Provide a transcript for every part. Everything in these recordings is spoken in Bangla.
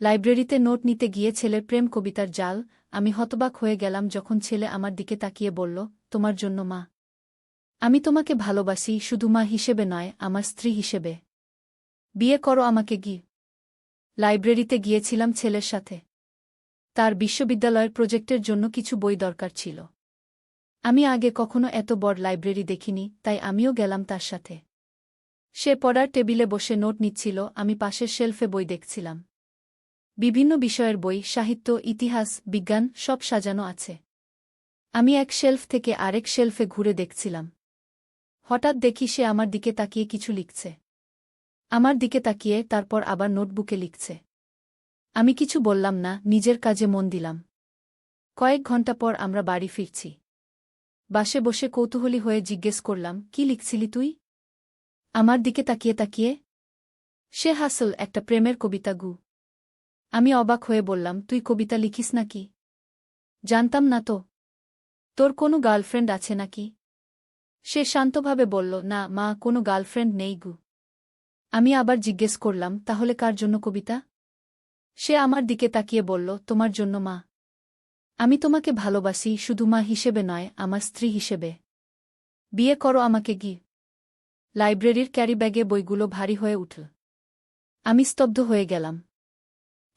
লাইব্রেরিতে নোট নিতে গিয়ে ছেলের প্রেম কবিতার জাল, আমি হতবাক হয়ে গেলাম যখন ছেলে আমার দিকে তাকিয়ে বলল, তোমার জন্য, মা। আমি তোমাকে ভালোবাসি, শুধু মা হিসেবে নয়, আমার স্ত্রী হিসেবে। বিয়ে করো আমাকে গি লাইব্রেরিতে গিয়েছিলাম ছেলের সাথে। তার বিশ্ববিদ্যালয়ের প্রজেক্টের জন্য কিছু বই দরকার ছিল। আমি আগে কখনো এত বড় লাইব্রেরি দেখিনি, তাই আমিও গেলাম তার সাথে। সে পড়ার টেবিলে বসে নোট নিচ্ছিল, আমি পাশের শেলফে বই দেখছিলাম। বিভিন্ন বিষয়ের বই, সাহিত্য, ইতিহাস, বিজ্ঞান সব সাজানো আছে। আমি এক শেলফ থেকে আরেক শেলফে ঘুরে দেখছিলাম। হঠাৎ দেখি সে আমার দিকে তাকিয়ে কিছু লিখছে। আমার দিকে তাকিয়ে তারপর আবার নোটবুকে লিখছে। আমি কিছু বললাম না, নিজের কাজে মন দিলাম। কয়েক ঘণ্টা পর আমরা বাড়ি ফিরছি। বাসে বসে কৌতূহলী হয়ে জিজ্ঞেস করলাম, কি লিখছিলি তুই? আমার দিকে তাকিয়ে তাকিয়ে, সে হাসল একটা প্রেমের কবিতা গু। আমি অবাক হয়ে বললাম, তুই কবিতা লিখিস নাকি? জানতাম না তো। তোর কোনো গার্লফ্রেন্ড আছে নাকি? সে শান্তভাবে বলল, না, মা, কোনো গার্লফ্রেন্ড নেই গু। আমি আবার জিজ্ঞেস করলাম, তাহলে কার জন্য কবিতা? সে আমার দিকে তাকিয়ে বলল, তোমার জন্য মা। আমি তোমাকে ভালোবাসি, শুধু মা হিসেবে নয়, আমার স্ত্রী হিসেবে। বিয়ে করো আমাকে গি। লাইব্রেরির ক্যারিব্যাগে বইগুলো ভারী হয়ে উঠল। আমি স্তব্ধ হয়ে গেলাম।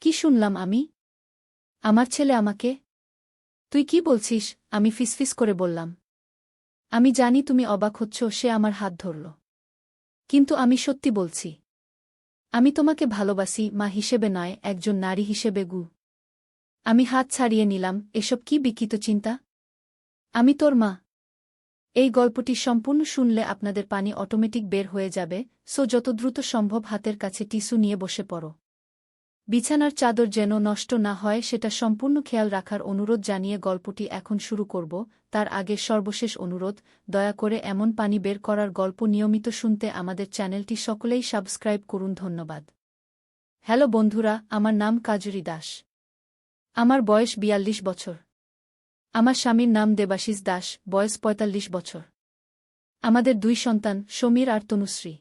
কি শুনলাম আমি? আমার ছেলে আমাকে? তুই কি বলছিস? আমি ফিসফিস করে বললাম। আমি জানি তুমি অবাক হচ্ছ, সে আমার হাত ধরল। কিন্তু আমি সত্যি বলছি। আমি তোমাকে ভালোবাসি, মা হিসেবে নয়, একজন নারী হিসেবে গু। আমি হাত ছাড়িয়ে নিলাম, এসব কি বিকৃত চিন্তা? আমি তোর মা। এই গল্পটি সম্পূর্ণ শুনলে আপনাদের পানি অটোমেটিক বের হয়ে যাবে, সো যত দ্রুত সম্ভব হাতের কাছে টিস্যু নিয়ে বসে পড়ো। বিছানার চাদর যেন নষ্ট না হয়, সেটা সম্পূর্ণ খেয়াল রাখার অনুরোধ জানিয়ে গল্পটি এখন শুরু করব। তার আগে সর্বশেষ অনুরোধ, দয়া করে এমন পানি বের করার গল্প নিয়মিত শুনতে আমাদের চ্যানেলটি সকলেই সাবস্ক্রাইব করুন, ধন্যবাদ। হ্যালো বন্ধুরা, আমার নাম কাজুরি দাস। আমার বয়স বিয়াল্লিশ বছর। আমার স্বামীর নাম দেবাশিস দাস, বয়স পঁয়তাল্লিশ বছর। আমাদের দুই সন্তান, সমীর আর তনুশ্রী।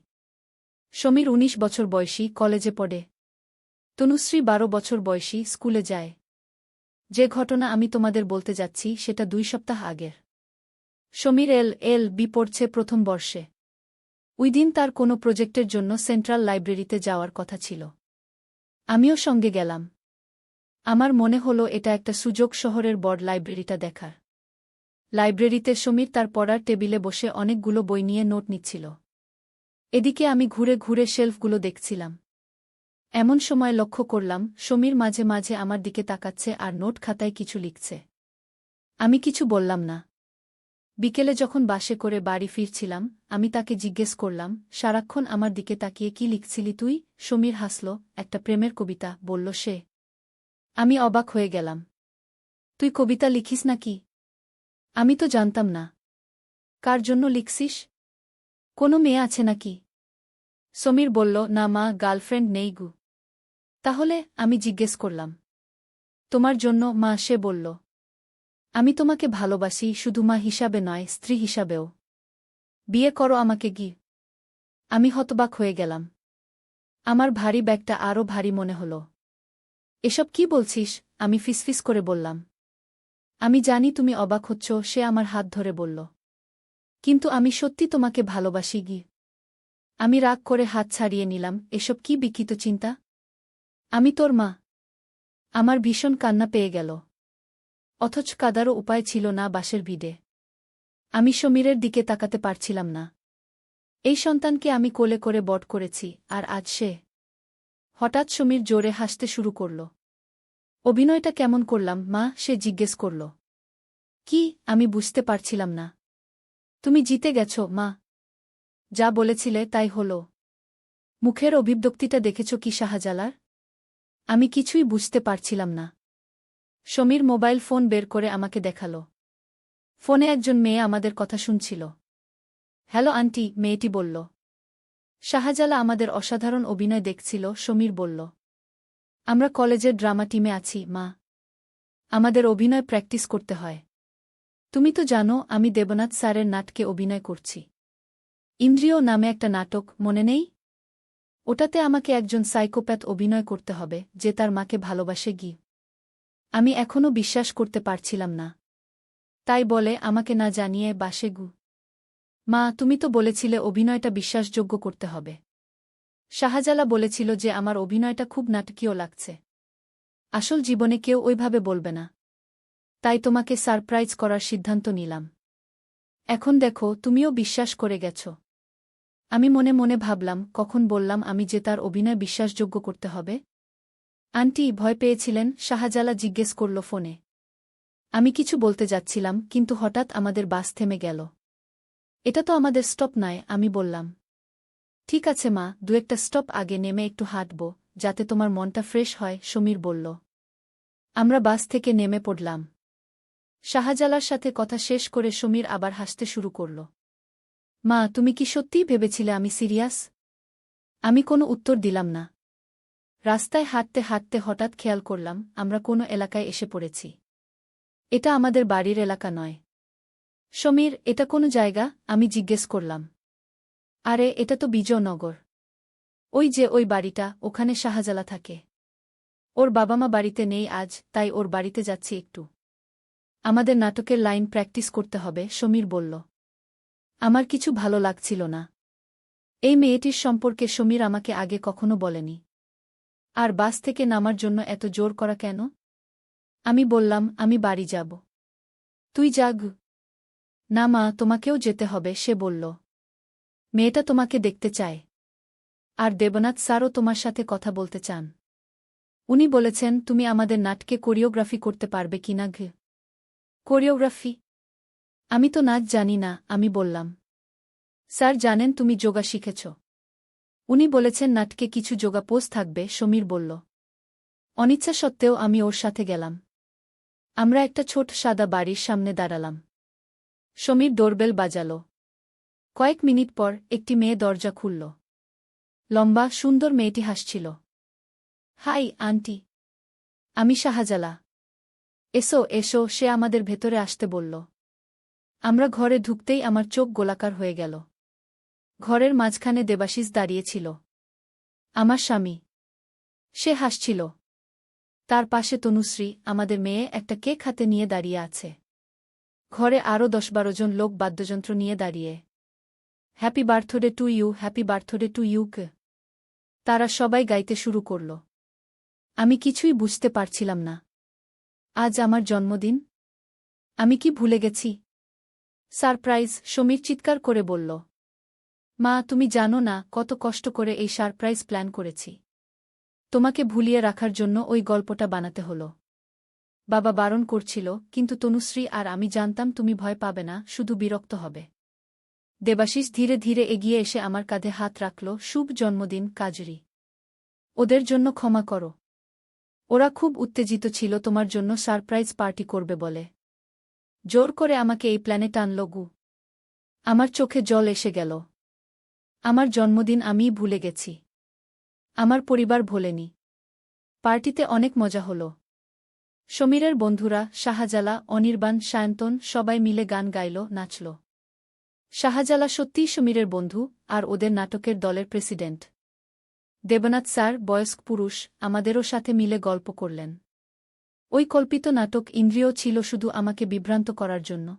সমীর ১৯ বছর বয়সী, কলেজে পড়ে। তনুশ্রী বারো বছর বয়সী স্কুলে যায়। যে ঘটনা আমি তোমাদের বলতে যাচ্ছি সেটা দুই সপ্তাহ আগের। সমীর এল এল বি পড়ছে প্রথম বর্ষে। ওই দিন তার কোনো প্রজেক্টের জন্য সেন্ট্রাল লাইব্রেরিতে যাওয়ার কথা ছিল। আমিও সঙ্গে গেলাম। আমার মনে হলো এটা একটা সুযোগ শহরের বড় লাইব্রেরিটা দেখার। লাইব্রেরিতে সমীর তার পড়ার টেবিলে বসে অনেকগুলো বই নিয়ে নোট নিচ্ছিল। এদিকে আমি ঘুরে ঘুরে শেলফগুলো দেখছিলাম। এমন সময় লক্ষ্য করলাম, সমীর মাঝে মাঝে আমার দিকে তাকাচ্ছে আর নোট খাতায় কিছু লিখছে। আমি কিছু বললাম না। বিকেলে যখন বাসে করে বাড়ি ফিরছিলাম, আমি তাকে জিজ্ঞেস করলাম, সারাক্ষণ আমার দিকে তাকিয়ে কি লিখছিলি তুই? সমীর হাসল, একটা প্রেমের কবিতা, বলল সে। আমি অবাক হয়ে গেলাম। তুই কবিতা লিখিস নাকি? আমি তো জানতাম না। কার জন্য লিখছিস? কোনো মেয়ে আছে নাকি? সমীর বলল, না মা, গার্লফ্রেন্ড নেই গু। তাহলে আমি জিজ্ঞেস করলাম। তোমার জন্য মা সে বলল, আমি তোমাকে ভালোবাসি শুধু মা হিসাবে নয়, স্ত্রী হিসাবেও। বিয়ে করো আমাকে গি আমি হতবাক হয়ে গেলাম। আমার ভারী ব্যাগটা আরও ভারী মনে হল। এসব কি বলছিস? আমি ফিসফিস করে বললাম। আমি জানি তুমি অবাক হচ্ছ, সে আমার হাত ধরে বলল, কিন্তু আমি সত্যি তোমাকে ভালোবাসি গি আমি রাগ করে হাত ছাড়িয়ে নিলাম, এসব কি বিকৃত চিন্তা? আমি তোর মা। আমার ভীষণ কান্না পেয়ে গেল। অথচ কাদারও উপায় ছিল না বাসের ভিড়ে। আমি সমীরের দিকে তাকাতে পারছিলাম না। এই সন্তানকে আমি কোলে করে বট করেছি, আর আজ সে। হঠাৎ সমীর জোরে হাসতে শুরু করল। অভিনয়টা কেমন করলাম, মা? সে জিজ্ঞেস করল। কি? আমি বুঝতে পারছিলাম না। তুমি জিতে গেছ, মা। যা বলেছিলে তাই হল। মুখের অভিব্যক্তিটা দেখেছ কি শাহজালার আমি কিছুই বুঝতে পারছিলাম না। সমীর মোবাইল ফোন বের করে আমাকে দেখাল। ফোনে একজন মেয়ে আমাদের কথা শুনছিল। হ্যালো, আন্টি, মেয়েটি বলল। শাহজালা আমাদের অসাধারণ অভিনয় দেখছিল, সমীর বলল। আমরা কলেজের ড্রামা টিমে আছি, মা। আমাদের অভিনয় প্র্যাকটিস করতে হয়। তুমি তো জানো, আমি দেবনাথ স্যারের নাটকে অভিনয় করছি। ইন্দ্রিয় নামে একটা নাটক, মনে নেই? ওটাতে আমাকে একজন সাইকোপ্যাথ অভিনয় করতে হবে, যে তার মাকে ভালোবাসে গি। আমি এখনও বিশ্বাস করতে পারছিলাম না। তাই বলে আমাকে না জানিয়ে বাসে গু। মা, তুমি তো বলেছিলে অভিনয়টা বিশ্বাসযোগ্য করতে হবে। শাহজালা বলেছিল যে আমার অভিনয়টা খুব নাটকীয় লাগছে। আসল জীবনে কেউ ওইভাবে বলবে না। তাই তোমাকে সারপ্রাইজ করার সিদ্ধান্ত নিলাম। এখন দেখো, তুমিও বিশ্বাস করে গেছ। আমি মনে মনে ভাবলাম, কখন বললাম আমি যে তার অভিনয় বিশ্বাসযোগ্য করতে হবে? আন্টি, ভয় পেয়েছিলেন, শাহজালা জিজ্ঞেস করল ফোনে। আমি কিছু বলতে যাচ্ছিলাম, কিন্তু হঠাৎ আমাদের বাস থেমে গেল। এটা তো আমাদের স্টপ নয়, আমি বললাম। ঠিক আছে মা, দু একটা স্টপ আগে নেমে একটু হাঁটব, যাতে তোমার মনটা ফ্রেশ হয়, সমীর বলল। আমরা বাস থেকে নেমে পড়লাম। শাহজালার সাথে কথা শেষ করে সমীর আবার হাসতে শুরু করল। মা, তুমি কি সত্যিই ভেবেছিলে আমি সিরিয়াস? আমি কোনো উত্তর দিলাম না। রাস্তায় হাঁটতে হাঁটতে হঠাৎ খেয়াল করলাম, আমরা কোনো এলাকায় এসে পড়েছি। এটা আমাদের বাড়ির এলাকা নয়। সমীর, এটা কোনো জায়গা? আমি জিজ্ঞেস করলাম। আরে, এটা তো বিজয়নগর। ওই যে, ওই বাড়িটা, ওখানে শাহজালা থাকে। ওর বাবা মা বাড়িতে নেই আজ, তাই ওর বাড়িতে যাচ্ছি একটু। আমাদের নাটকের লাইন প্র্যাকটিস করতে হবে, সমীর বলল। আমার কিছু ভালো লাগছিল না। এই মেয়েটির সম্পর্কে সমীর আমাকে আগে কখনো বলেনি। আর বাস থেকে নামার জন্য এত জোর করা কেন? আমি বললাম, আমি বাড়ি যাব। তুই যাগ। না মা, তোমাকেও যেতে হবে, সে বলল। মেয়েটা তোমাকে দেখতে চায়। আর দেবনাথ স্যারও তোমার সাথে কথা বলতে চান। উনি বলেছেন, তুমি আমাদের নাটকে কোরিওগ্রাফি করতে পারবে কিনা ঘে। কোরিওগ্রাফি? আমি তো নাচ জানি না, আমি বললাম। স্যার, জানেন তুমি যোগা শিখেছ। উনি বলেছেন, নাটকে কিছু যোগা পোজ থাকবে, সমীর বলল। অনিচ্ছা সত্ত্বেও আমি ওর সাথে গেলাম। আমরা একটা ছোট সাদা বাড়ির সামনে দাঁড়ালাম। সমীর ডোরবেল বাজাল। কয়েক মিনিট পর একটি মেয়ে দরজা খুলল। লম্বা, সুন্দর মেয়েটি হাসছিল। Hi, aunty. আমি শাহজালা। এসো এসো, সে আমাদের ভেতরে আসতে বলল। আমরা ঘরে ঢুকতেই আমার চোখ গোলাকার হয়ে গেল। ঘরের মাঝখানে দেবাশিস দাঁড়িয়েছিল আমার স্বামী। সে হাসছিল। তার পাশে তনুশ্রী, আমাদের মেয়ে, একটা কেক হাতে নিয়ে দাঁড়িয়ে আছে। ঘরে আরও দশ বারো জন লোক বাদ্যযন্ত্র নিয়ে দাঁড়িয়ে। Happy birthday to you, happy birthday to UK তারা সবাই গাইতে শুরু করল। আমি কিছুই বুঝতে পারছিলাম না। আজ আমার জন্মদিন। আমি কি ভুলে গেছি? সারপ্রাইজ সমীর চিৎকার করে বলল, মা, তুমি জানো না কত কষ্ট করে এই সারপ্রাইজ প্ল্যান করেছি। তোমাকে ভুলিয়ে রাখার জন্য ওই গল্পটা বানাতে হল। বাবা বারণ করছিল, কিন্তু তনুশ্রী আর আমি জানতাম তুমি ভয় পাবে না, শুধু বিরক্ত হবে। দেবাশিস ধীরে ধীরে এগিয়ে এসে আমার কাঁধে হাত রাখল, শুভ জন্মদিন, কাজরি। ওদের জন্য ক্ষমা করো। ওরা খুব উত্তেজিত ছিল তোমার জন্য সারপ্রাইজ পার্টি করবে বলে। জোর করে আমাকে এই প্ল্যানে টানল গু। আমার চোখে জল এসে গেল। আমার জন্মদিন আমিই ভুলে গেছি। আমার পরিবার ভোলেনি। পার্টিতে অনেক মজা হল। সমীরের বন্ধুরা, শাহজালা, অনির্বাণ, সায়ন্তন, সবাই মিলে গান গাইল, নাচল। শাহজালা সত্যিই সমীরের বন্ধু আর ওদের নাটকের দলের প্রেসিডেন্ট। দেবনাথ স্যার, বয়স্ক পুরুষ, আমাদেরও সাথে মিলে গল্প করলেন। ওই কল্পিত নাটক ইন্দ্রিয় ছিল শুধু আমাকে বিভ্রান্ত করার জন্য।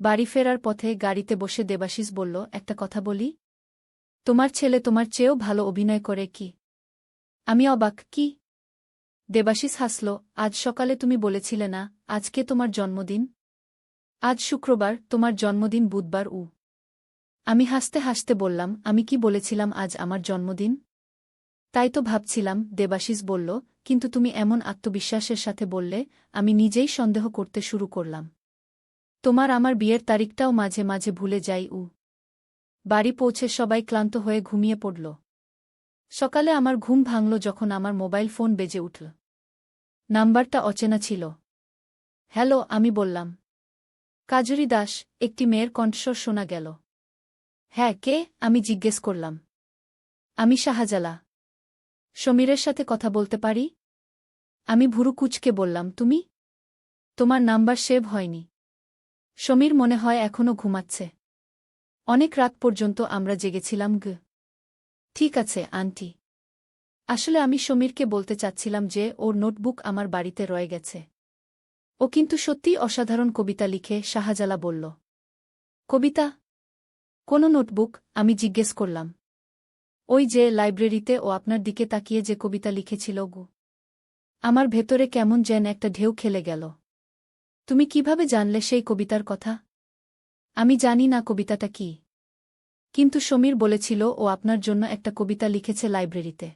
বাড়ি ফেরার পথে গাড়িতে বসে দেবাশিস বলল, একটা কথা বলি? তোমার ছেলে তোমার চেয়েও ভালো অভিনয় করে কি? আমি অবাক, কি? দেবাশিস হাসল, আজ সকালে তুমি বলেছিলে না, আজকে তোমার জন্মদিন? আজ শুক্রবার, তোমার জন্মদিন বুধবার, উ। আমি হাসতে হাসতে বললাম, আমি কি বলেছিলাম আজ আমার জন্মদিন? তাই তো ভাবছিলাম, দেবাশিস বলল কিন্তু তুমি এমন আত্মবিশ্বাসের সাথে বললে, আমি নিজেই সন্দেহ করতে শুরু করলাম। তোমার আমার বিয়ের তারিখটাও মাঝে মাঝে ভুলে যাই, উ। বাড়ি পৌঁছে সবাই ক্লান্ত হয়ে ঘুমিয়ে পড়ল। সকালে আমার ঘুম ভাঙল যখন আমার মোবাইল ফোন বেজে উঠল। নাম্বারটা অচেনা ছিল। হ্যালো, আমি বললাম। কাজরি দাস, একটি মেয়ের কণ্ঠস্বর শোনা গেল। হ্যাঁ কে? আমি জিজ্ঞেস করলাম। আমি শাহজালা। সমীরের সাথে কথা বলতে পারি? আমি ভুরু কুচকে বললাম, তুমি? তোমার নাম্বার সেভ হয়নি। সমীর মনে হয় এখনও ঘুমাচ্ছে। অনেক রাত পর্যন্ত আমরা জেগেছিলাম, গ। ঠিক আছে, আন্টি। আসলে আমি সমীরকে বলতে চাচ্ছিলাম যে, ওর নোটবুক আমার বাড়িতে রয়ে গেছে। ও কিন্তু সত্যিই অসাধারণ কবিতা লিখে শাহজালা বলল, কবিতা, কোন নোটবুক? আমি জিজ্ঞেস করলাম। ওই যে, লাইব্রেরিতে ও আপনার দিকে তাকিয়ে যে কবিতা লিখেছিল, গু। আমার ভেতরে কেমন যেন একটা ঢেউ খেলে গেল। তুমি কীভাবে জানলে সেই কবিতার কথা? আমি জানি না কবিতাটা কি। কিন্তু সমীর বলেছিল, ও আপনার জন্য একটা কবিতা লিখেছে লাইব্রেরিতে।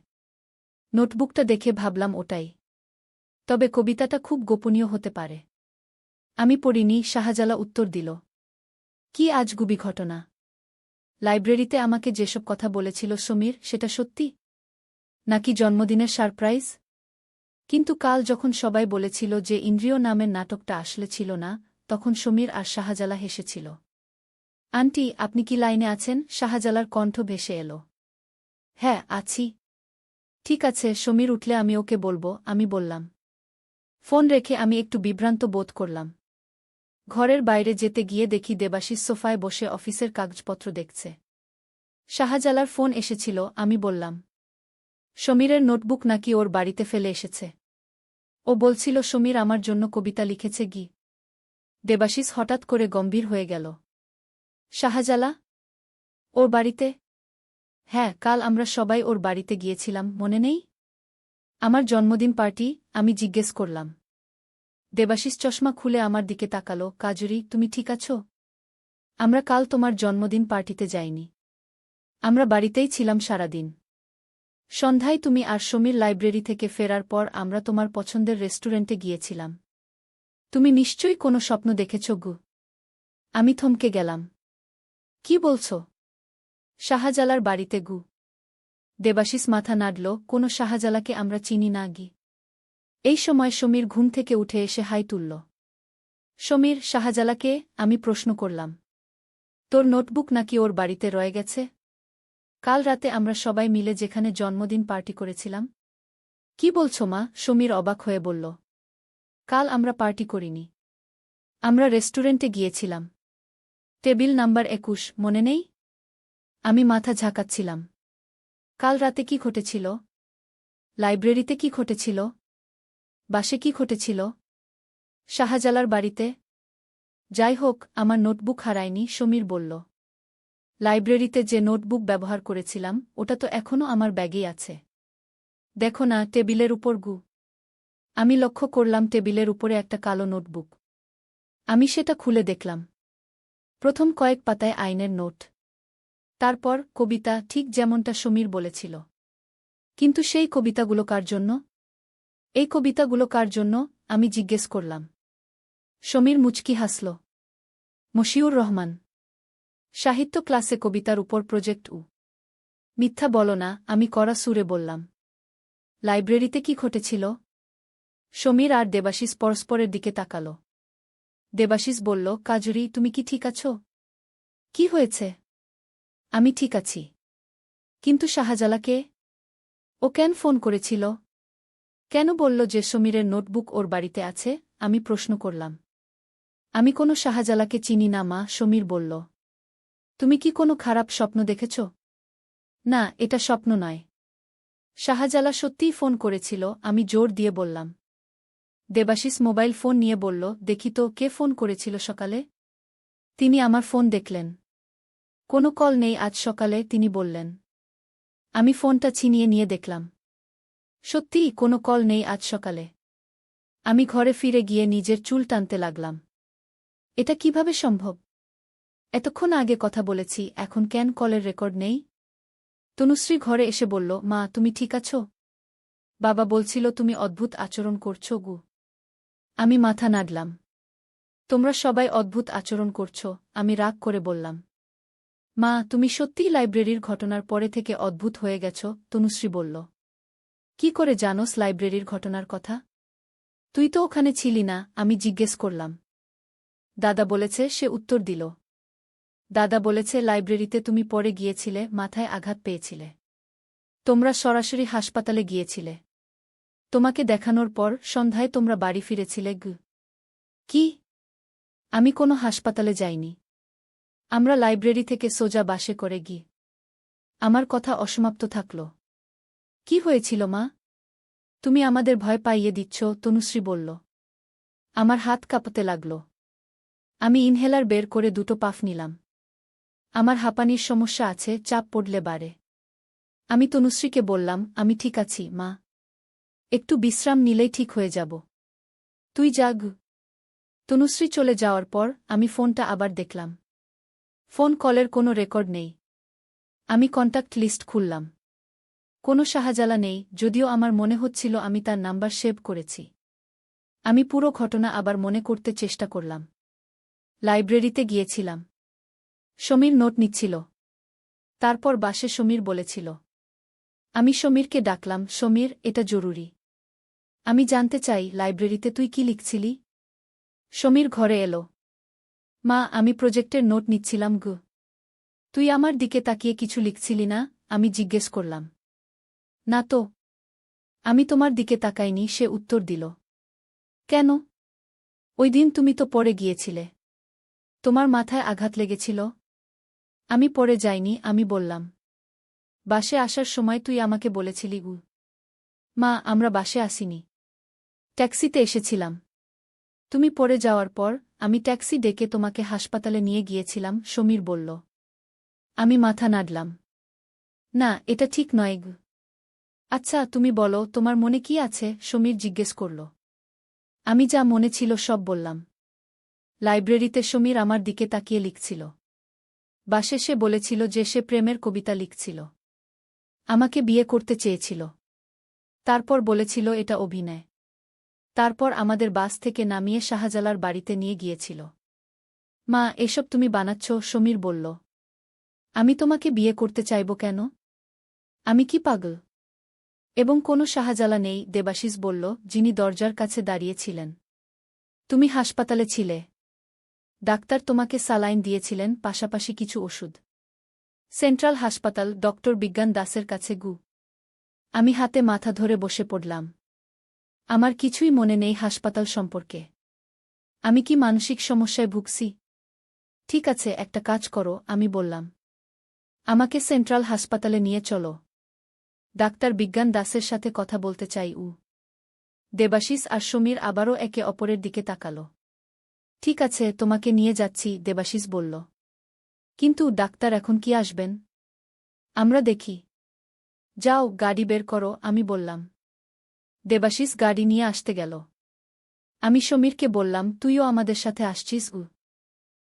নোটবুকটা দেখে ভাবলাম ওটাই। তবে কবিতাটা খুব গোপনীয় হতে পারে। আমি পড়িনি, শাহজালা উত্তর দিল। কি আজগুবি ঘটনা। লাইব্রেরিতে আমাকে যেসব কথা বলেছিল সমীর, সেটা সত্যি? নাকি জন্মদিনের সারপ্রাইজ? কিন্তু কাল যখন সবাই বলেছিল যে ইন্দ্রিয় নামের নাটকটা আসলে ছিল না, তখন সমীর আর শাহজালা হেসেছিল। আন্টি, আপনি কি লাইনে আছেন? শাহজালার কণ্ঠ ভেসে এলো। হ্যাঁ আছি। ঠিক আছে, সমীর উঠলে আমি ওকে বলব, আমি বললাম। ফোন রেখে আমি একটু বিভ্রান্ত বোধ করলাম। ঘরের বাইরে যেতে গিয়ে দেখি দেবাশিস সোফায় বসে অফিসের কাগজপত্র দেখছে। শাহজালার ফোন এসেছিল, আমি বললাম, সমীরের নোটবুক নাকি ওর বাড়িতে ফেলে এসেছে? ও বলছিল, সমীর আমার জন্য কবিতা লিখেছে গি। দেবাশিস হঠাৎ করে গম্ভীর হয়ে গেল। শাহজালা, ওর বাড়িতে? হ্যাঁ কাল আমরা সবাই ওর বাড়িতে গিয়েছিলাম, মনে নেই? আমার জন্মদিন পার্টি, আমি জিজ্ঞেস করলাম। দেবাশিস চশমা খুলে আমার দিকে তাকালো, কাজুরি, তুমি ঠিক আছো? আমরা কাল তোমার জন্মদিন পার্টিতে যাইনি। আমরা বাড়িতেই ছিলাম সারাদিন। সন্ধ্যায় তুমি আর সমীর লাইব্রেরি থেকে ফেরার পর আমরা তোমার পছন্দের রেস্টুরেন্টে গিয়েছিলাম। তুমি নিশ্চয়ই কোনো স্বপ্ন দেখেছ, গু। আমি থমকে গেলাম। কি বলছ? শাহজালার বাড়িতে, গু। দেবাশিস মাথা নাড়ল, কোনো শাহজালাকে আমরা চিনি না, গি। এই সময় সমীর ঘুম থেকে উঠে এসে হাই তুলল। সমীর, শাহজালাকে আমি প্রশ্ন করলাম। তোর নোটবুক নাকি ওর বাড়িতে রয়ে গেছে? কাল রাতে আমরা সবাই মিলে যেখানে জন্মদিন পার্টি করেছিলাম। কি বলছ মা? সমীর অবাক হয়ে বলল। কাল আমরা পার্টি করিনি। আমরা রেস্টুরেন্টে গিয়েছিলাম। টেবিল নাম্বার একুশ, মনে নেই? আমি মাথা ঝাঁকাচ্ছিলাম। কাল রাতে কি ঘটেছিল? লাইব্রেরিতে কি ঘটেছিল? বাসে কি ঘটেছিল? শাহজালার বাড়িতে? যাই হোক, আমার নোটবুক হারায়নি, সমীর বলল। লাইব্রেরিতে যে নোটবুক ব্যবহার করেছিলাম, ওটা তো এখনও আমার ব্যাগেই আছে। দেখো না, টেবিলের উপর গু। আমি লক্ষ্য করলাম টেবিলের উপরে একটা কালো নোটবুক। আমি সেটা খুলে দেখলাম। প্রথম কয়েক পাতায় আইনের নোট। তারপর কবিতা ঠিক যেমনটা সমীর বলেছিল। কিন্তু সেই কবিতাগুলো কার জন্য? এই কবিতাগুলো কার জন্য? আমি জিজ্ঞেস করলাম। সমীর মুচকি হাসল। মশিউর রহমান। সাহিত্য ক্লাসে কবিতার উপর প্রজেক্ট উ। মিথ্যা বলো না, আমি করা সুরে বললাম। লাইব্রেরিতে কি ঘটেছিল? সমীর আর দেবাশিস পরস্পরের দিকে তাকাল। দেবাশিস বলল, কাজুরি, তুমি কি ঠিক আছো? কি হয়েছে? আমি ঠিক আছি। কিন্তু শাহজালাকে ও কেন ফোন করেছিল? কেন বলল যে সমীরের নোটবুক ওর বাড়িতে আছে? আমি প্রশ্ন করলাম। আমি কোনো শাহজালাকে চিনি না মা, সমীর বলল। তুমি কি কোনো খারাপ স্বপ্ন দেখেছ? না, এটা স্বপ্ন নয়। শাহজালা সত্যিই ফোন করেছিল, আমি জোর দিয়ে বললাম। দেবাশিস মোবাইল ফোন নিয়ে বলল, দেখি তো, কে ফোন করেছিল সকালে? তিনি আমার ফোন দেখলেন। কোনো কল নেই, আজ সকালে তিনি বললেন। আমি ফোনটা ছিনিয়ে নিয়ে দেখলাম। সত্যিই কোনো কল নেই, আজ সকালে। আমি ঘরে ফিরে গিয়ে নিজের চুল টানতে লাগলাম। এটা কীভাবে সম্ভব? এতক্ষণ আগে কথা বলেছি, এখন কেন কলের রেকর্ড নেই? তনুশ্রী ঘরে এসে বলল, মা, তুমি ঠিক আছো? বাবা বলছিল, তুমি অদ্ভুত আচরণ করছ গু। আমি মাথা নাড়লাম। তোমরা সবাই অদ্ভুত আচরণ করছ, আমি রাগ করে বললাম। মা, তুমি সত্যিই লাইব্রেরির ঘটনার পরে থেকে অদ্ভুত হয়ে গেছ? তনুশ্রী বলল। কি করে জানোস লাইব্রেরির ঘটনার কথা? তুই তো ওখানে ছিলি না, আমি জিজ্ঞেস করলাম। দাদা বলেছে, সে উত্তর দিল। দাদা বলেছে লাইব্রেরিতে তুমি পরে গিয়েছিলে, মাথায় আঘাত পেয়েছিলে। তোমরা সরাসরি হাসপাতালে গিয়েছিলে। তোমাকে দেখানোর পর সন্ধ্যায় তোমরা বাড়ি ফিরেছিলে, গু। কি? আমি কোনো হাসপাতালে যাইনি। আমরা লাইব্রেরি থেকে সোজা বাসে করে গি। আমার কথা অসমাপ্ত থাকল। কি হয়েছিল, মা? তুমি আমাদের ভয় পাইয়ে দিচ্ছ, তনুশ্রী বলল। আমার হাত কাঁপতে লাগল। আমি ইনহেলার বের করে দুটো পাফ নিলাম। আমার হাঁপানির সমস্যা আছে, চাপ পড়লে বাড়ে। আমি তনুশ্রীকে বললাম, আমি ঠিক আছি, মা। একটু বিশ্রাম নিলেই ঠিক হয়ে যাব। তুই জাগ তনুশ্রী চলে যাওয়ার পর আমি ফোনটা আবার দেখলাম। ফোন কলের কোনো রেকর্ড নেই। আমি কন্ট্যাক্ট লিস্ট খুললাম। কোনো সাহাজালা নেই, যদিও আমার মনে হচ্ছিল আমি তার নাম্বার সেভ করেছি। আমি পুরো ঘটনা আবার মনে করতে চেষ্টা করলাম। লাইব্রেরিতে গিয়েছিলাম। সমীর নোট নিচ্ছিল। তারপর বাসে সমীর বলেছিল, আমি সমীরকে ডাকলাম, সমীর, এটা জরুরি। আমি জানতে চাই, লাইব্রেরিতে তুই কি লিখছিলি? সমীর ঘরে এলো, মা, আমি প্রজেক্টের নোট নিচ্ছিলাম গু। তুই আমার দিকে তাকিয়ে কিছু লিখছিলি না? আমি জিজ্ঞেস করলাম, না তো। আমি তোমার দিকে তাকাইনি, সে উত্তর দিল, কেন? ওই দিন তুমি তো পড়ে গিয়েছিলে। তোমার মাথায় আঘাত লেগেছিল আমি পড়ে যাইনি, আমি বললাম। বাসে আসার সময় তুই আমাকে বলেছিলি, গু। মা, আমরা বাসে আসিনি। ট্যাক্সিতে এসেছিলাম। তুমি পড়ে যাওয়ার পর, আমি ট্যাক্সি ডেকে তোমাকে হাসপাতালে নিয়ে গিয়েছিলাম, সমীর বলল। আমি মাথা নাড়লাম। না, এটা ঠিক নয়, গু। আচ্ছা তুমি বলো, তোমার মনে কি আছে? সমীর জিজ্ঞেস করল। আমি যা মনে ছিল সব বললাম। লাইব্রেরিতে সমীর আমার দিকে তাকিয়ে লিখছিল। বাসে সে বলেছিল যে সে প্রেমের কবিতা লিখছিল। আমাকে বিয়ে করতে চেয়েছিল। তারপর বলেছিল এটা অভিনয়। তারপর আমাদের বাস থেকে নামিয়ে শাহজালার বাড়িতে নিয়ে গিয়েছিল। মা, এসব তুমি বানাচ্ছ, সমীর বলল। আমি তোমাকে বিয়ে করতে চাইব কেন? আমি কি পাগল? এবং কোনো শাহজালা নেই, দেবাশিস বলল, যিনি দরজার কাছে দাঁড়িয়েছিলেন। তুমি হাসপাতালে ছিলে। ডাক্তার তোমাকে সালাইন দিয়েছিলেন, পাশাপাশি কিছু ওষুধ। সেন্ট্রাল হাসপাতাল, ডক্টর বিজ্ঞান দাসের কাছে গু। আমি হাতে মাথা ধরে বসে পড়লাম। আমার কিছুই মনে নেই হাসপাতাল সম্পর্কে। আমি কি মানসিক সমস্যায় ভুগছি? ঠিক আছে, একটা কাজ করো, আমি বললাম। আমাকে সেন্ট্রাল হাসপাতালে নিয়ে চলো। ডাক্তার বিজ্ঞান দাসের সাথে কথা বলতে চাই, উ। দেবাশিস আর সমীর আবারও একে অপরের দিকে তাকাল। ঠিক আছে, তোমাকে নিয়ে যাচ্ছি, দেবাশিস বলল। কিন্তু ডাক্তার এখন কি আসবেন? আমরা দেখি। যাও, গাড়ি বের করো, আমি বললাম। দেবাশিস গাড়ি নিয়ে আসতে গেল। আমি সমীরকে বললাম, তুইও আমাদের সাথে আসছিস উ।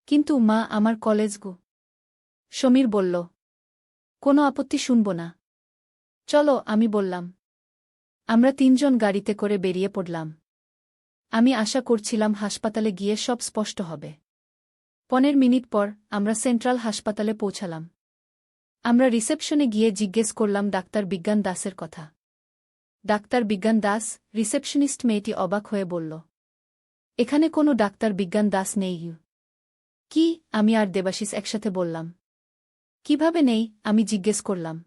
কিন্তু মা, আমার কলেজ গু। সমীর বলল, কোনো আপত্তি শুনব না। চলো, আমি বললাম। আমরা তিনজন গাড়িতে করে বেরিয়ে পড়লাম। আমি আশা করছিলাম হাসপাতালে গিয়ে সব স্পষ্ট হবে। পনেরো মিনিট পর আমরা সেন্ট্রাল হাসপাতালে পৌঁছালাম। আমরা রিসেপশনে গিয়ে জিজ্ঞেস করলাম ডাক্তার বিজ্ঞান দাসের কথা। ডাক্তার বিজ্ঞান দাস, রিসেপশনিস্ট মেয়েটি অবাক হয়ে বলল, এখানে কোনো ডাক্তার বিজ্ঞান দাস নেই ইউ। কি, আমি আর দেবাশিস একসাথে বললাম। কীভাবে নেই, আমি জিজ্ঞেস করলাম।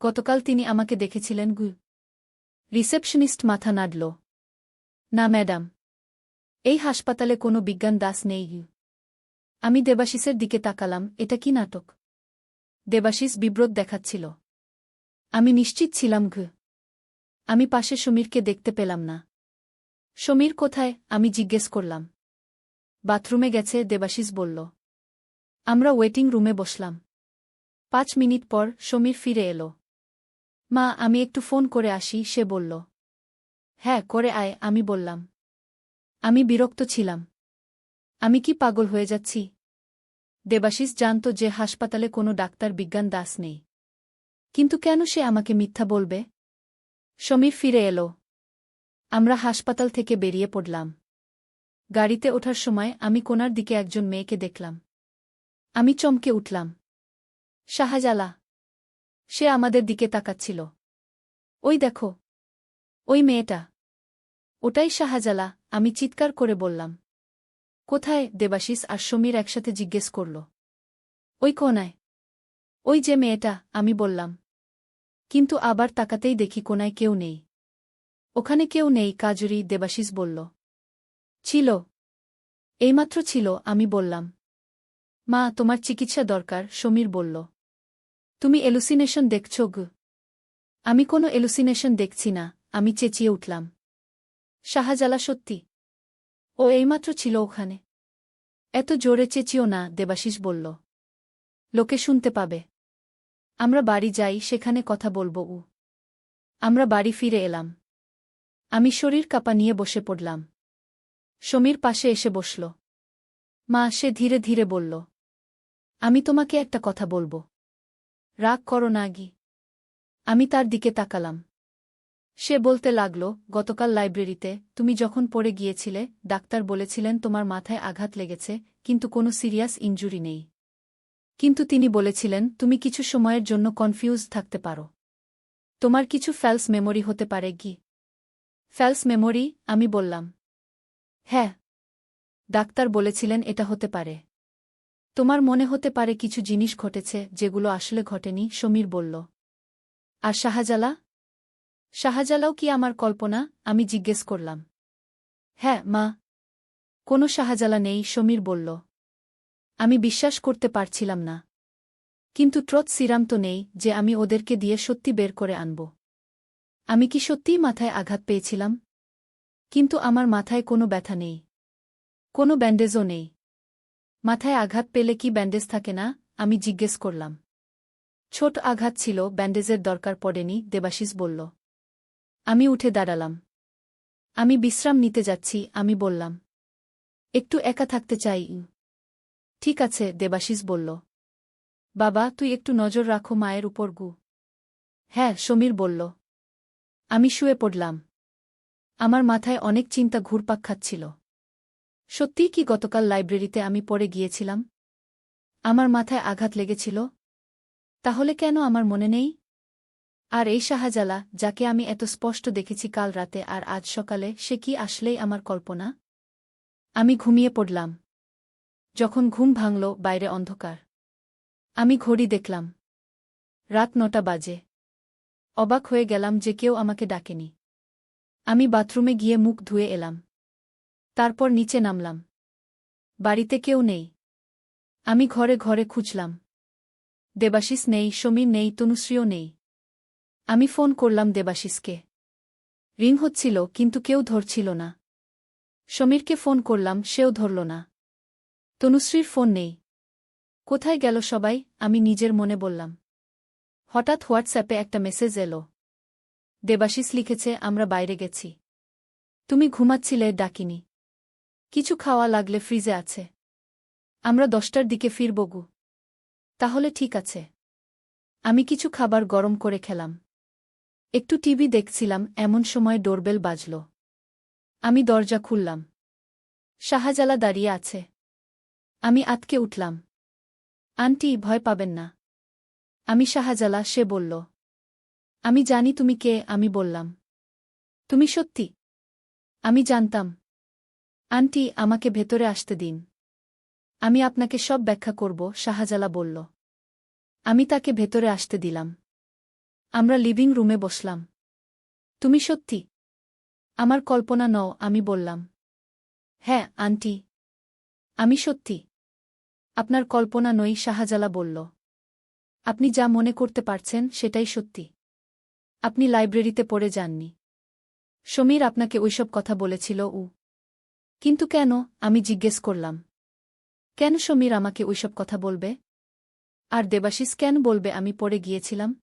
গতকাল তিনি আমাকে দেখেছিলেন গু। রিসেপশনিস্ট মাথা নাড়ল। না, ম্যাডাম। এই হাসপাতালে কোনো বিজ্ঞান দাস নেই। আমি দেবাশিসের দিকে তাকালাম, এটা কি নাটক? দেবাশিস বিব্রত দেখাচ্ছিল। আমি নিশ্চিত ছিলাম, ঘ। আমি পাশে সমীরকে দেখতে পেলাম না। সমীর কোথায়? আমি জিজ্ঞেস করলাম। বাথরুমে গেছে, দেবাশিস বলল। আমরা ওয়েটিং রুমে বসলাম। পাঁচ মিনিট পর সমীর ফিরে এলো। মা, আমি একটু ফোন করে আসি, সে বলল। হ্যাঁ করে আয়, আমি বললাম। আমি বিরক্ত ছিলাম। আমি কি পাগল হয়ে যাচ্ছি? দেবাশিস জানত যে হাসপাতালে কোনো ডাক্তার বিজ্ঞান দাস নেই। কিন্তু কেন সে আমাকে মিথ্যা বলবে? সমীর ফিরে এলো। আমরা হাসপাতাল থেকে বেরিয়ে পড়লাম। গাড়িতে ওঠার সময় আমি কোনার দিকে একজন মেয়েকে দেখলাম। আমি চমকে উঠলাম। শাহজালা, সে আমাদের দিকে তাকাচ্ছিল। ওই দেখো ওই মেয়েটা। ওটাই শাহজালা, আমি চিৎকার করে বললাম। কোথায় দেবাশিস আর সমীর একসাথে জিজ্ঞেস করল। ওই কোনায়। ওই যে মেয়েটা, আমি বললাম। কিন্তু আবার তাকাতেই দেখি কোনায় কেউ নেই। ওখানে কেউ নেই, কাজুরি, দেবাশিস বলল। ছিল। এইমাত্র ছিল, আমি বললাম। মা, তোমার চিকিৎসা দরকার, সমীর বলল। তুমি এলুসিনেশন দেখছ গু। আমি কোনো এলুসিনেশন দেখছি না। আমি চেঁচিয়ে উঠলাম। শাহজালা সত্যি। ও এইমাত্র ছিল ওখানে। এত জোরে চেঁচিও না, দেবাশিস বলল। লোকে শুনতে পাবে। আমরা বাড়ি যাই, সেখানে কথা বলব, উ। আমরা বাড়ি ফিরে এলাম। আমি শরীর কাপা নিয়ে বসে পড়লাম। সমীর পাশে এসে বসল। মা সে ধীরে ধীরে বলল, আমি তোমাকে একটা কথা বলব। রাগ করো না আমি তার দিকে তাকালাম। সে বলতে লাগল, গতকাল লাইব্রেরিতে তুমি যখন পড়ে গিয়েছিলে, ডাক্তার বলেছিলেন তোমার মাথায় আঘাত লেগেছে, কিন্তু কোনো সিরিয়াস ইনজুরি নেই। কিন্তু তিনি বলেছিলেন, তুমি কিছু সময়ের জন্য কনফিউজ থাকতে পারো। তোমার কিছু ফ্যালস মেমোরি হতে পারে কি? False memory? আমি বললাম। হ্যাঁ। ডাক্তার বলেছিলেন এটা হতে পারে। তোমার মনে হতে পারে কিছু জিনিস ঘটেছে, যেগুলো আসলে ঘটেনি, সমীর বলল। আর শাহজালা? শাহজালাও কি আমার কল্পনা? আমি জিজ্ঞেস করলাম। হ্যাঁ মা। কোনো শাহজালা নেই, সমীর বলল। আমি বিশ্বাস করতে পারছিলাম না। কিন্তু ট্রথ সিরাম তো নেই যে আমি ওদেরকে দিয়ে সত্যি বের করে আনব। আমি কি সত্যিই মাথায় আঘাত পেয়েছিলাম? কিন্তু আমার মাথায় কোনো ব্যথা নেই। কোনো ব্যান্ডেজও নেই। মাথায় আঘাত পেলে কি ব্যান্ডেজ থাকে না? আমি জিজ্ঞেস করলাম। ছোট আঘাত ছিল, ব্যান্ডেজের দরকার পড়েনি, দেবাশিস বলল। আমি উঠে দাঁড়ালাম। আমি বিশ্রাম নিতে যাচ্ছি, আমি বললাম, একটু একা থাকতে চাই। ঠিক আছে, দেবাশিস বলল। বাবা, তুই একটু নজর রাখো মায়ের উপর গু। হ্যাঁ সমীর বলল। আমি শুয়ে পড়লাম। আমার মাথায় অনেক চিন্তা ঘুরপাক খাচ্ছিল। সত্যিই কি গতকাল লাইব্রেরিতে আমি পড়ে গিয়েছিলাম? আমার মাথায় আঘাত লেগেছিল? তাহলে কেন আমার মনে নেই? আর এই শাহজালা, যাকে আমি এত স্পষ্ট দেখেছি কাল রাতে আর আজ সকালে, সে কি আসলেই আমার কল্পনা? আমি ঘুমিয়ে পড়লাম। যখন ঘুম ভাঙল, বাইরে অন্ধকার। আমি ঘড়ি দেখলাম। রাত নটা বাজে। অবাক হয়ে গেলাম যে কেউ আমাকে ডাকেনি। আমি বাথরুমে গিয়ে মুখ ধুয়ে এলাম। তারপর নিচে নামলাম। বাড়িতে কেউ নেই। আমি ঘরে ঘরে খুঁজলাম। দেবাশিস নেই, সমীর নেই, তনুশ্রীও নেই। আমি ফোন করলাম দেবাশিসকে। রিং হচ্ছিল, কিন্তু কেউ ধরছিল না। সমীরকে ফোন করলাম, সেও ধরল না। তনুশ্রীর ফোন নেই। কোথায় গেল সবাই? আমি নিজের মনে বললাম। হঠাৎ হোয়াটসঅ্যাপে একটা মেসেজ এলো। দেবাশিস লিখেছে, আমরা বাইরে গেছি। তুমি ঘুমাচ্ছিলে, ডাকিনি। কিছু খাওয়া লাগলে ফ্রিজে আছে। আমরা দশটার দিকে ফিরব গু। তাহলে ঠিক আছে। আমি কিছু খাবার গরম করে খেলাম। একটু টিভি দেখছিলাম, এমন সময় ডোরবেল বাজল। আমি দরজা খুললাম। শাহজালা দাঁড়িয়ে আছে। আমি আতকে উঠলাম। আন্টি, ভয় পাবেন না। আমি শাহজালা, সে বলল। আমি জানি তুমি কে, আমি বললাম। তুমি সত্যি? আমি জানতাম। আন্টি, আমাকে ভেতরে আসতে দিন। আমি আপনাকে সব ব্যাখ্যা করব, শাহজালা বলল। আমি তাকে ভেতরে আসতে দিলাম। আমরা লিভিং রুমে বসলাম। তুমি সত্যি? আমার কল্পনা নও, আমি বললাম। হ্যাঁ আন্টি। আমি সত্যি। আপনার কল্পনা নই, শাহজালা বলল। আপনি যা মনে করতে পারছেন, সেটাই সত্যি। আপনি লাইব্রেরিতে পড়ে যাননি। সমীর আপনাকে ওইসব কথা বলেছিল, উ। কিন্তু কেন? আমি জিজ্ঞেস করলাম। কেন সমীর আমাকে ওইসব কথা বলবে? আর দেবাশিস কেন বলবে, আমি পড়ে গিয়েছিলাম?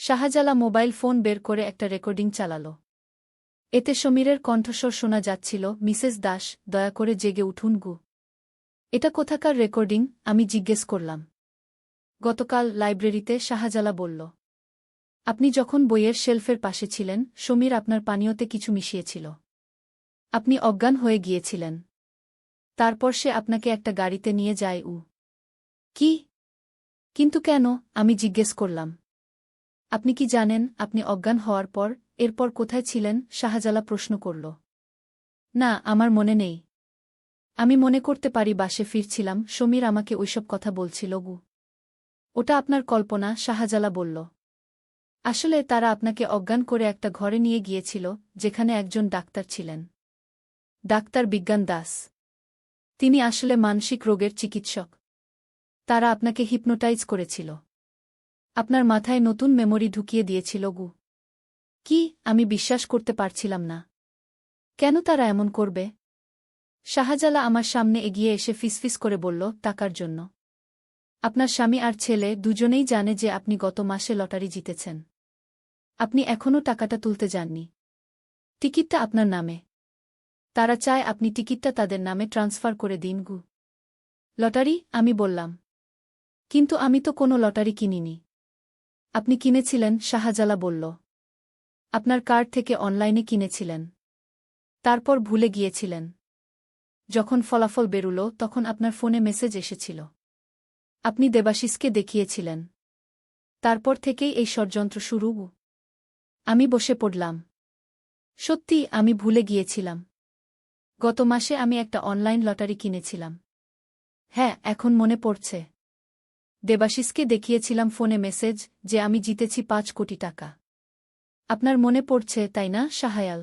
শাহজালা মোবাইল ফোন বের করে একটা রেকর্ডিং চালাল। এতে সমীরের কণ্ঠস্বর শোনা যাচ্ছিল, মিসেস দাস, দয়া করে জেগে উঠুন গু। এটা কোথাকার রেকর্ডিং, আমি জিজ্ঞেস করলাম। গতকাল লাইব্রেরিতে শাহজালা বলল, আপনি যখন বইয়ের শেলফের পাশে ছিলেন, সমীর আপনার পানীয়তে কিছু মিশিয়েছিল। আপনি অজ্ঞান হয়ে গিয়েছিলেন। তারপর সে আপনাকে একটা গাড়িতে নিয়ে যায় উ কি? কিন্তু কেন? আমি জিজ্ঞেস করলাম। আপনি কি জানেন, আপনি অজ্ঞান হওয়ার পর, এরপর কোথায় ছিলেন, শাহজালা প্রশ্ন করল। না, আমার মনে নেই। আমি মনে করতে পারি বাসে ফিরছিলাম, সমীর আমাকে ওইসব কথা বলছিল, গু। ওটা আপনার কল্পনা, শাহজালা বলল। আসলে তারা আপনাকে অজ্ঞান করে একটা ঘরে নিয়ে গিয়েছিল, যেখানে একজন ডাক্তার ছিলেন। ডাক্তার বিজ্ঞান দাস। তিনি আসলে মানসিক রোগের চিকিৎসক। তারা আপনাকে হিপনোটাইজ করেছিল। আপনার মাথায় নতুন মেমোরি ঢুকিয়ে দিয়েছিল, গু। কি? আমি বিশ্বাস করতে পারছিলাম না। কেন তারা এমন করবে? শাহজালা আমার সামনে এগিয়ে এসে ফিসফিস করে বলল, টাকার জন্য। আপনার স্বামী আর ছেলে দুজনেই জানে যে আপনি গত মাসে লটারি জিতেছেন। আপনি এখনও টাকাটা তুলতে যাননি। টিকিটটা আপনার নামে। তারা চায় আপনি টিকিটটা তাদের নামে ট্রান্সফার করে দিন, গু। লটারি? আমি বললাম। কিন্তু আমি তো কোনো লটারি কিনিনি। আপনি কিনেছিলেন, শাহজালা বলল। আপনার কার্ড থেকে অনলাইনে কিনেছিলেন। তারপর ভুলে গিয়েছিলেন। যখন ফলাফল বেরুল, তখন আপনার ফোনে মেসেজ এসেছিল। আপনি দেবাশিসকে দেখিয়েছিলেন। তারপর থেকেই এই ষড়যন্ত্র শুরু। আমি বসে পড়লাম। সত্যি, আমি ভুলে গিয়েছিলাম। গত মাসে আমি একটা অনলাইন লটারি কিনেছিলাম। হ্যাঁ এখন মনে পড়ছে। দেবাশিসকে দেখিয়েছিলাম ফোনে মেসেজ যে আমি জিতেছি পাঁচ কোটি টাকা। আপনার মনে পড়ছে, তাই না সাহায়াল